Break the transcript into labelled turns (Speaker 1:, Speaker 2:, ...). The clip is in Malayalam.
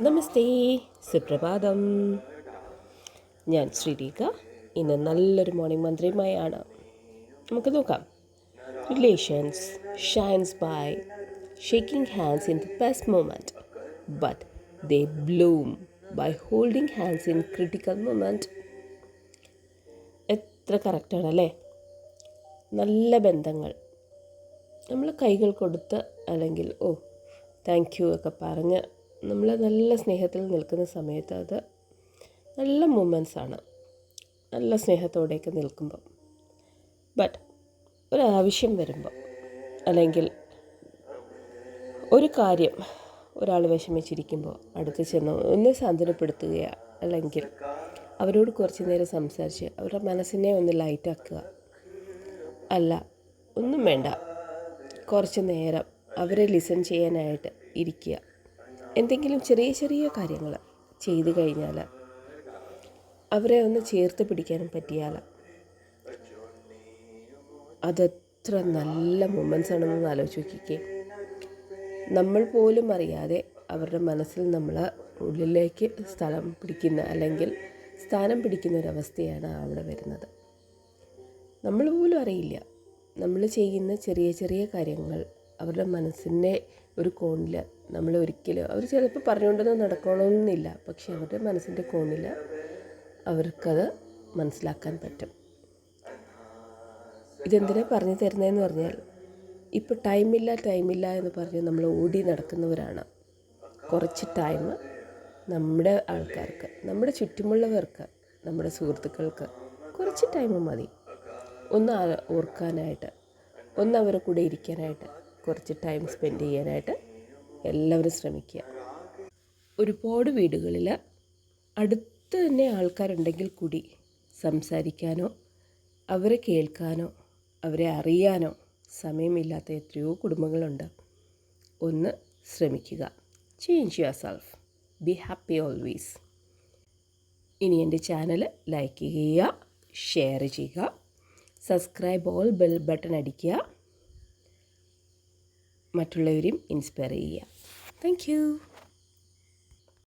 Speaker 1: നമസ്തേ സുപ്രഭാതം. ഞാൻ ശ്രീരേഖ. ഇന്ന് നല്ലൊരു മോർണിംഗ് മന്ത്രിയുമായാണ്. നമുക്ക് നോക്കാം. Relations shines by shaking hands in the best moment but they bloom by holding hands in critical moment എത്ര കറക്റ്റാണല്ലേ നല്ല ബന്ധങ്ങൾ. നമ്മൾ കൈകൾ കൊടുത്ത് അല്ലെങ്കിൽ ഓ താങ്ക് യു ഒക്കെ പറഞ്ഞ് നമ്മൾ നല്ല സ്നേഹത്തിൽ നിൽക്കുന്ന സമയത്ത് അത് നല്ല മൂമെന്റ്സ് ആണ് നല്ല സ്നേഹത്തോടെയൊക്കെ നിൽക്കുമ്പം. ബട്ട് ഒരാവശ്യം വരുമ്പോൾ അല്ലെങ്കിൽ ഒരു കാര്യം ഒരാൾ വിഷമിച്ചിരിക്കുമ്പോൾ അടുത്ത് ചെന്ന് ഒന്ന് സാന്ത്വനപ്പെടുത്തുകയോ അല്ലെങ്കിൽ അവരോട് കുറച്ച് നേരം സംസാരിച്ച് അവരുടെ മനസ്സിനെ ഒന്ന് ലൈറ്റാക്കുക അല്ല ഒന്നും വേണ്ട. കുറച്ച് നേരം അവരെ ലിസൺ ചെയ്യാനായിട്ട് ഇരിക്കുക. എന്തെങ്കിലും ചെറിയ ചെറിയ കാര്യങ്ങൾ ചെയ്തു കഴിഞ്ഞാൽ അവരെ ഒന്ന് ചേർത്ത് പിടിക്കാനും പറ്റിയാൽ അതെത്ര നല്ല മൊമെൻസ് ആണെന്ന് ആലോചിച്ച് നോക്കിക്കേ. നമ്മൾ പോലും അറിയാതെ അവരുടെ മനസ്സിൽ നമ്മൾ ഉള്ളിലേക്ക് സ്ഥലം പിടിക്കുന്ന അല്ലെങ്കിൽ സ്ഥാനം പിടിക്കുന്ന ഒരവസ്ഥയാണ് അവിടെ വരുന്നത്. നമ്മൾ പോലും അറിയില്ല. നമ്മൾ ചെയ്യുന്ന ചെറിയ ചെറിയ കാര്യങ്ങൾ അവരുടെ മനസ്സിന്റെ ഒരു കോണിൽ നമ്മൾ ഒരിക്കലും അവർ ചിലപ്പോൾ പറഞ്ഞുകൊണ്ടൊന്നും നടക്കണമെന്നില്ല പക്ഷേ അവരുടെ മനസ്സിന്റെ കോണിൽ അവർക്കത് മനസ്സിലാക്കാൻ പറ്റും. ഇതെന്തിനാ പറഞ്ഞു തരുന്നതെന്ന് പറഞ്ഞാൽ ഇപ്പോൾ ടൈമില്ല ടൈമില്ല എന്ന് പറഞ്ഞ് നമ്മൾ ഓടി നടക്കുന്നവരാണ്. കുറച്ച് ടൈം നമ്മുടെ ആൾക്കാർക്ക് നമ്മുടെ ചുറ്റുമുള്ളവർക്ക് നമ്മുടെ സുഹൃത്തുക്കൾക്ക് കുറച്ച് ടൈം മതി. ഒന്ന് ഓർക്കാനായിട്ട് ഒന്ന് അവരുടെ കൂടെ ഇരിക്കാനായിട്ട് കുറച്ച് ടൈം സ്പെൻഡ് ചെയ്യാനായിട്ട് എല്ലാവരും ശ്രമിക്കുക. ഒരുപാട് വീടുകളിൽ അടുത്ത് തന്നെ ആൾക്കാരുണ്ടെങ്കിൽ കൂടി സംസാരിക്കാനോ അവരെ കേൾക്കാനോ അവരെ അറിയാനോ സമയമില്ലാത്ത എത്രയോ കുടുംബങ്ങളുണ്ട്. ഒന്ന് ശ്രമിക്കുക. Change yourself be happy always ഇനി എന്റെ ചാനൽ ലൈക്ക് ചെയ്യുക ഷെയർ ചെയ്യുക. സബ്സ്ക്രൈബ് ഓൾ ബെൽ ബട്ടൺ അടിക്കുക. മറ്റുള്ളവരെയും ഇൻസ്പയർ ചെയ്യുക. താങ്ക്